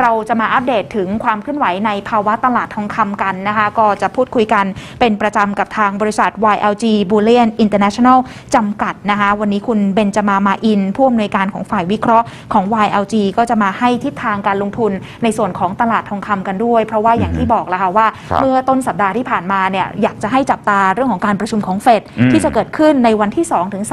เราจะมาอัปเดตถึงความเคลื่อนไหวในภาวะตลาดทองคำกันนะคะ ก็จะพูดคุยกันเป็นประจำกับทางบริษัท YLG Bullion International จำกัดนะคะ วันนี้คุณเบนจมามาอินผู้อำนวยการของฝ่ายวิเคราะห์ของ YLG ก็จะมาให้ทิศทางการลงทุนในส่วนของตลาดทองคำกันด้วย เพราะว่าอย่างที่บอกแล้วค่ะว่าครับเมื่อต้นสัปดาห์ที่ผ่านมาเนี่ยอยากจะให้จับตาเรื่องของการประชุมของเฟดอืมที่จะเกิดขึ้นในวันที่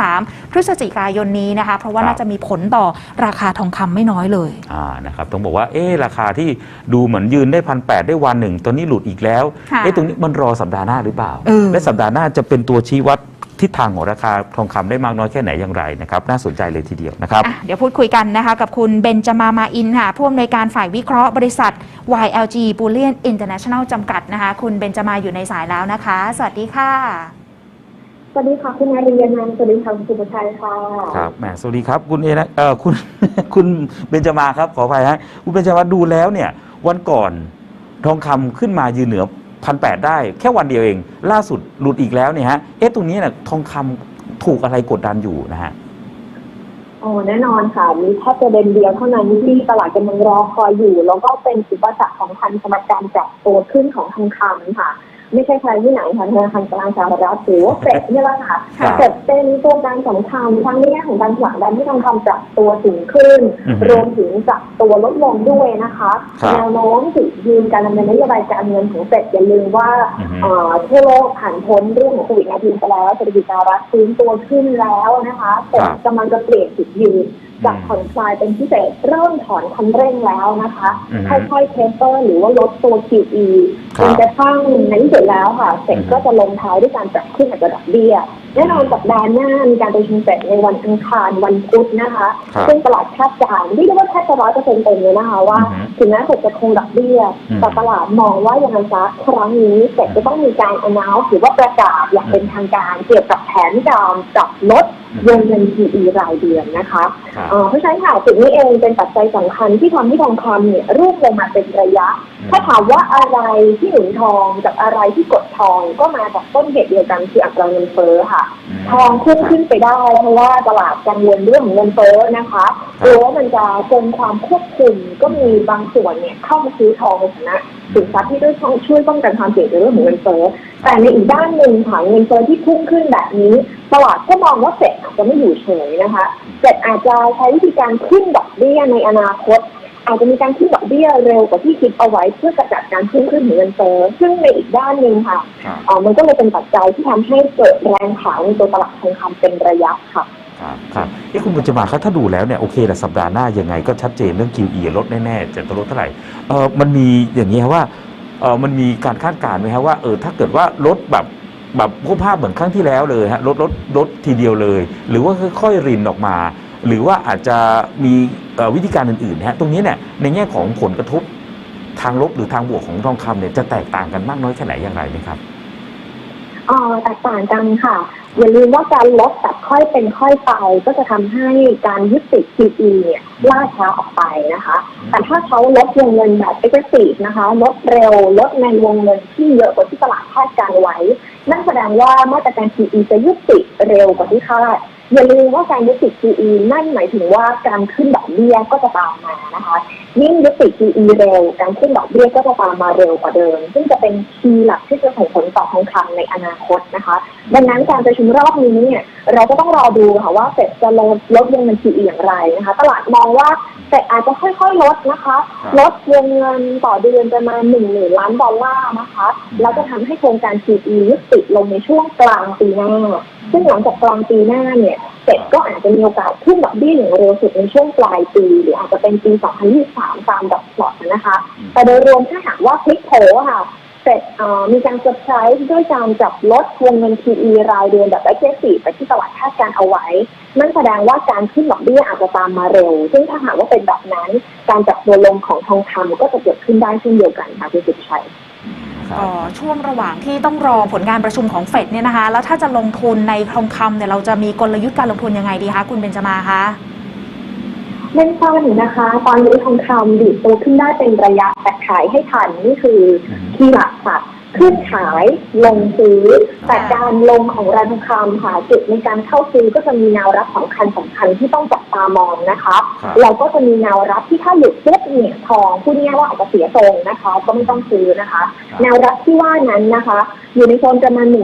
2-3พฤศจิกายนนี้นะคะ เพราะว่าครับน่าจะมีผลต่อราคาทองคำไม่น้อยเลยอ่านะครับต้องบอกว่าเอ๊ะราคาที่ดูเหมือนยืนได้พันแได้วันหนึ่งตอนนี้หลุดอีกแล้วค่ะ เอ๊ะตรงนี้มันรอสัปดาห์หน้าหรือเปล่า เออ และสัปดาห์หน้าจะเป็นตัวชี้วัดทิศทางของราคาทองคำได้มากน้อยแค่ไหนอย่างไรนะครับน่าสนใจเลยทีเดียวนะครับ อะเดี๋ยวพูดคุยกันนะคะ กับคุณเบนจามามาอินค่ะผู้อำนวยการฝ่ายวิเคราะห์บริษัท YLG Bullion International จำกัดนะคะ คุณเบนจามาอยู่ในสายแล้วนะคะ สวัสดีค่ะ สวัสดีค่ะคุณอารียนันท์สวัสดีค่ะคุณสุภชัยค่ะครับแหมสวัสดีครับคุณเอนะเออคุณ คุณเบญจมาครับขออภัยฮะคุณเบญจมาดูแล้วเนี่ย วันก่อนทองคำขึ้นมายืนเหนือพันแได้ แค่วันเดียวเอง ล่าสุดหลุดอีกแล้วเนี่ยฮะเอ๊ะตรงนี้เนี่ยทองคำถูกอะไรกดดันอยู่นะฮะอ๋อแน่นอนค่ะมีแค่ประเด็นเดียวเท่านั้นที่ตลาดกำลังรอคอยอยู่ แล้วก็เป็นอุปสรรคของคันสำหรับการปรับตัวขึ้นของทองคำค่ะ ไม่ใช่ใครที่ไหนค่ะธนาคารกลางสหรัฐหรือว่าเฟดนี่แหละค่ะครับเฟดเป็นตัวการสำคัญทั้งในแง่ของการผลักดันให้ทองคำปรับตัวสูงขึ้นอือฮึรวมถึงปรับตัวลดลงด้วยนะคะครับแนวโน้มจุดยืนการดำเนินนโยบายการเงินของเฟดอย่าลืมว่าอือฮึเอ่อทั่วโลกผ่านพ้นเรื่องของโควิด -19 ไปแล้วเศรษฐกิจสหรัฐฟื้นตัวขึ้นแล้วนะคะแต่ครับกำลังจะเปลี่ยนจุดยืนจากอืมผ่อนคลายเป็นพิเศษเริ่มถอนคันเร่งแล้วนะคะอือฮึค่อยๆเทปเปอร์หรือว่าลดตัว QE ครัจบนกระทั่งในที่สุดแล้วค่ะเฟดอือฮึก็จะลงท้ายด้วยการปรับขึ้นอัตราดอกเบี้ยแน่นอนสัปดาห์หน้ามีการประชุมเฟดในวันอังคารวันพุธนะคะครับซึ่งตลาดคาดการณ์ที่เรียกว่าแทบจะร้อยเปอร์เซ็นต์เต็มเลยนะคะว่าอือฮึ ถึงแม้เฟดจะคงดอกเบี้ยอืมแต่ตลาดมองว่ายังไงซะครั้งนี้เฟดจะต้องมีการ announce หรือว่าประกาศอย่างเป็นทางการเกี่ยวกับแผนการปรับลดวงเงิน QE รายเดือนนะคะครับเอ่อเพราะฉะนั้นค่ะสิ่งนี้เองเป็นปัจจัยสำคัญที่ทำให้ทองคำเนี่ยรูปลงมาเป็นระยะ ถ้าถามว่าอะไรที่หนุนทองกับอะไรที่กดทองก็มาจากต้นเหตุเดียวกันคืออัตราเงินเฟ้อค่ะ ทองพุ่งขึ้นไปได้ เพราะว่าตลาดกังวลเรื่องของเงินเฟ้อนะคะกลัวว่ามันจะเกินความควบคุมก็มีบางส่วนเนี่ยเข้ามาซื้อทองในฐานะสินทรัพย์ที่ด้วยช่วยป้องกันความเสี่ยงในเรื่องของเงินเฟ้อแต่ในอีกด้านหนึ่งค่ะเงินเฟ้อที่พุ่งขึ้นแบบนี้ตลาดก็มองว่าเฟดอาจจะไม่อยู่เฉยนะคะเฟดอาจจะใช้วิธีการขึ้นดอกเบี้ยในอนาคต อาจจะมีการขึ้นดอกเบี้ยเร็วกว่าที่คิดเอาไว้เพื่อกระจัดการพุ่งขึ้นของเงินเฟ้อซึ่งในอีกด้านหนึ่งค่ะครับเอ่อมันก็เลยเป็นปัจจัยที่ทำให้เกิดแรงขายในตัวตลาดทองคำเป็นระยะค่ะ ครับครับเอ้คุณบุญจมาครับถ้าดูแล้วเนี่ยโอเคแหละสัปดาห์หน้ายังไงก็ชัดเจนเรื่อง QE ลดแน่ๆจะลดเท่าไหร่เออมันมีอย่างนี้ครับว่าเออมันมีการคาดการณ์ไหมครับว่าเออถ้าเกิดว่าลดแบบแบบพวกภาพเหมือนครั้งที่แล้วเลยฮะลดลดลดทีเดียวเลย หรือว่าค่อยๆรินออกมา หรือว่าอาจจะมีวิธีการอื่นๆฮะตรงนี้เนี่ยในแง่ของผลกระทบทางลบหรือทางบวกของทองคำเนี่ยจะแตกต่างกันมากน้อยแค่ไหนอย่างไรไหมครับ เอ่อแตกต่างกันค่ะ อย่าลืมว่าการลดแบบค่อยเป็นค่อยไปก็จะทำให้การยุติ QE เนี่ยล่าช้าออกไปนะคะ แต่ถ้าเขาลดวงเงินแบบ aggressive นะคะ ลดเร็ว ลดในวงเงินที่เยอะกว่าที่ตลาดคาดการไว้ นั่นแสดงว่ามาตรการ QE จะยุติเร็วกว่าที่คาด อย่าลืมว่าการยุติ QE นั่นหมายถึงว่าการขึ้นดอกเบี้ยก็จะตามมานะคะยิ่งยุติ QE เร็ว การขึ้นดอกเบี้ยก็จะตามมาเร็วกว่าเดิม ซึ่งจะเป็นคีย์หลักที่จะส่งผลต่อทองคำในอนาคตนะคะ ดังนั้นการประชุมรอบนี้เนี่ยเราก็ต้องรอดูค่ะว่าเฟดจะลดลดวงเงิน QE อย่างไรนะคะ ตลาดมองว่าเฟดอาจจะค่อยๆลดนะคะครับลดวงเงินต่อเดือนประมาณหนึ่งหมื่นล้านดอลลาร์นะคะแล้วจะทำให้โครงการ QE ยุติลงในช่วงกลางปีหน้า ซึ่งหลังจากกลางปีหน้าเนี่ยเฟดก็อาจจะมีโอกาสขึ้นดอกเบี้ยอย่างเร็วสุดในช่วงปลายปี หรืออาจจะเป็นปี 2023 ตามดอกพลอตนะคะ แต่โดยรวมถ้าหากว่าพลิกโผค่ะเฟดมีการเซอร์ไพรส์ด้วยการจับลดวงเงิน QE รายเดือนแบบ aggressive ไปที่ตลาดคาดการเอาไว้ นั่นแสดงว่าการขึ้นดอกเบี้ยอาจจะตามมาเร็ว ซึ่งถ้าหากว่าเป็นแบบนั้น การจับตัวลงของทองคำก็จะเกิดขึ้นได้เช่นเดียวกันค่ะคุณสุดชัย ครับเอ่อช่วงระหว่างที่ต้องรอผลการประชุมของเฟดเนี่ยนะคะ แล้วถ้าจะลงทุนในทองคำเนี่ยเราจะมีกลยุทธ์การลงทุนยังไงดีคะคุณเบนจมาคะเล่นสั้นนะคะ ตอนนี้ทองคำดีดตัวขึ้นได้เป็นระยะแต่ขายให้ทันนี่คืออืมที่หลักค่ะ ขึ้นขายลงซื้อ แต่การลงของราคาทองคำค่ะจุดในการเข้าซื้อก็จะมีแนวรับสำคัญสำคัญที่ต้องจับตามองนะคะครับเราก็จะมีแนวรับที่ถ้าหลุดปุ๊บเนี่ยทองพูดง่ายๆว่าอาจจะเสียทรงนะคะ ก็ไม่ต้องซื้อนะคะ แนวรับที่ว่านั้นนะคะ อยู่ในโซนประมาณ 1,782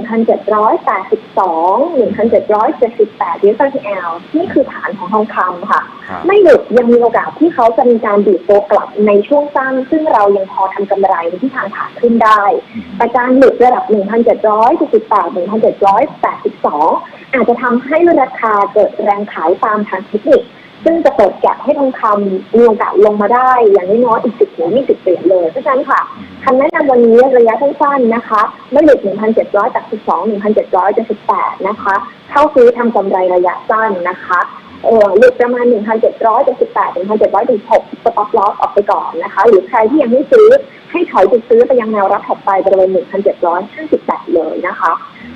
1,778 USDL นี่คือฐานของทองคำค่ะครับไม่หลุดยังมีโอกาสที่เขาจะมีการดีดตัวกลับในช่วงสั้น ซึ่งเรายังพอทำกำไรในที่ทางขาขึ้นได้แต่การหลุดระดับ 1,778 1,782 อาจจะทำให้ราคาเกิดแรงขายตามทางเทคนิค ซึ่งจะเปิดแก็บให้ทองคำมีโอกาสลงมาได้อย่างน้อยอีก 10ถึง20 เหรียญเลยเพราะฉะนั้นค่ะคำแนะนำวันนี้ระยะสั้นๆนะคะ ไม่หลุด 1,782 1,778 นะคะ เข้าซื้อทำกำไรระยะสั้นนะคะ หลุดประมาณ 1,778 1,716สต็อปลอสออกไปก่อนนะคะ หรือใครที่ยังไม่ซื้อให้ถอยจุดซื้อไปยังแนวรับถัดไปบริเวณ1,758 เลยนะคะ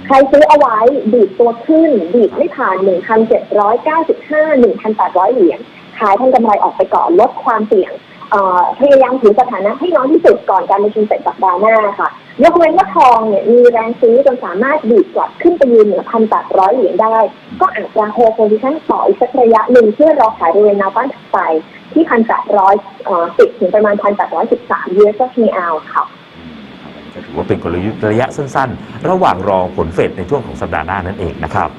ใครซื้อเอาไว้ดีดตัวขึ้น ดีดไม่ผ่าน 1,795 1,800 เหรียญขายท่านกำไรออกไปก่อนลดความเสี่ยง พยายามถือสถานะให้น้อยที่สุดก่อนการประชุมเสร็จสัปดาห์หน้าค่ะ ยกเว้นว่าทองเนี่ยมีแรงซื้อจนสามารถดีดกลับขึ้นไปยืนเหนือ1,800เหรียญได้ ก็อาจจะโฮโพซิชั่นต่ออีกสักระยะหนึ่งเพื่อรอขายบริเวณแนวต้านถัดไปที่1,810ถึงประมาณ1,813 US HML ค่ะก็ถือว่าเป็นกลยุทธ์ระยะสั้น ๆ ระหว่างรอผลเฟดในช่วงของสัปดาห์หน้านั่นเองนะครับ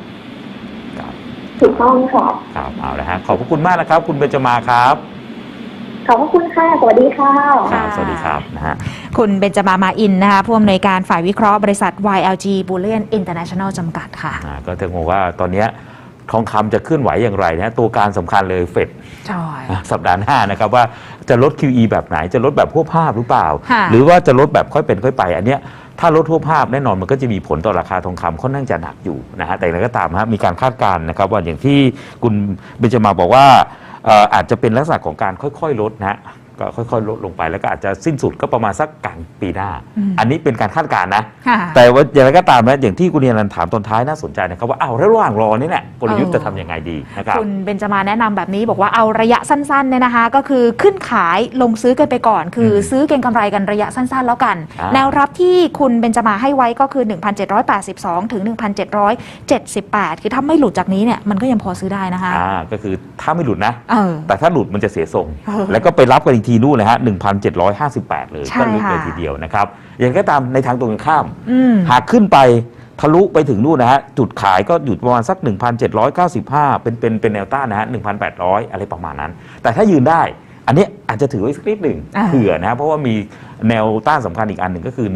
ครับถูกต้องค่ะครับเอาละฮะขอบพระคุณมากนะครับ คุณเบญจมาครับ ขอบพระคุณค่ะ สวัสดีค่ะครับสวัสดีครับนะฮะ คุณเบนจามามาอินนะคะผู้อำนวยการฝ่ายวิเคราะห์บริษัท YLG Bullion International จำกัดค่ะ อ่าก็จะงงว่าตอนเนี้ยทองคำจะเคลื่อนไหวอย่างไรนะตัวการสำคัญเลยเฟดใช่นะสัปดาห์หน้านะครับว่าจะลด QE แบบไหนจะลดแบบพวกภาพหรือเปล่า ค่ะ หรือว่าจะลดแบบค่อยเป็นค่อยไป อันเนี้ยถ้าลดทั่วภาพแน่นอนมันก็จะมีผลต่อราคาทองคำค่อนข้างจะหนักอยู่นะฮะแต่อย่างไรก็ตามนะฮะมีการคาดการณ์นะครับว่าอย่างที่คุณเบญจมาบอกว่าเอ่ออาจจะเป็นลักษณะของการค่อยๆลดนะฮะก็ค่อยๆ ลดลงไปแล้วก็อาจจะสิ้นสุดก็ประมาณสักกลางปีหน้าอืมอันนี้เป็นการคาดการณ์นะค่ะแต่ว่าอย่างไรก็ตามนะอย่างที่คุณเนียนันท์ถามตอนท้ายน่าสนใจนะครับว่าอ้าวแล้วระหว่างรอนี่เนี่ยกลยุทธ์เออจะทำยังไงดีนะครับคุณเบนจามาแนะนำแบบนี้บอกว่าเอาระยะสั้นๆเนี่ยนะคะ ก็คือขึ้นขายลงซื้อกันไปก่อน คืออมซื้อเก็งกำไรกันระยะสั้นๆ แล้วกันอ่าแนวรับที่คุณเบนจามาให้ไว้ก็คือ 1,782 ถึง 1,778 คือถ้าไม่หลุดจากนี้เนี่ยมันก็ยังพอซื้อได้นะคะอ่าก็คือ ถ้าไม่หลุดนะ เออ แต่ถ้าหลุดมันจะเสียทรง เออแล้วก็ไปรับกันอีกทีนู่นเลยฮะ 1,758 เลย ใช่ก็ลึกเลยค่ะ ทีเดียวนะครับ อย่างไรก็ตามในทางตรงกันข้าม อืม หากขึ้นไปทะลุไปถึงนู่นนะฮะ จุดขายก็อยู่ประมาณสัก 1,795 เป็นเป็นเป็นแนวต้านนะฮะ 1,800 อะไรประมาณนั้น แต่ถ้ายืนได้ อันเนี้ยอาจจะถือไว้สักนิดหนึ่งอ่า เผื่อนะฮะเพราะว่ามีแนวต้านสำคัญอีกอันหนึ่งก็คือ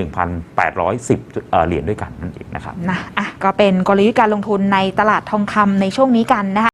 1,810เอ่อเหรียญด้วยกันนั่นเองนะครับ นะอะก็เป็นกลยุทธ์การลงทุนในตลาดทองคำในช่วงนี้กันนะคะ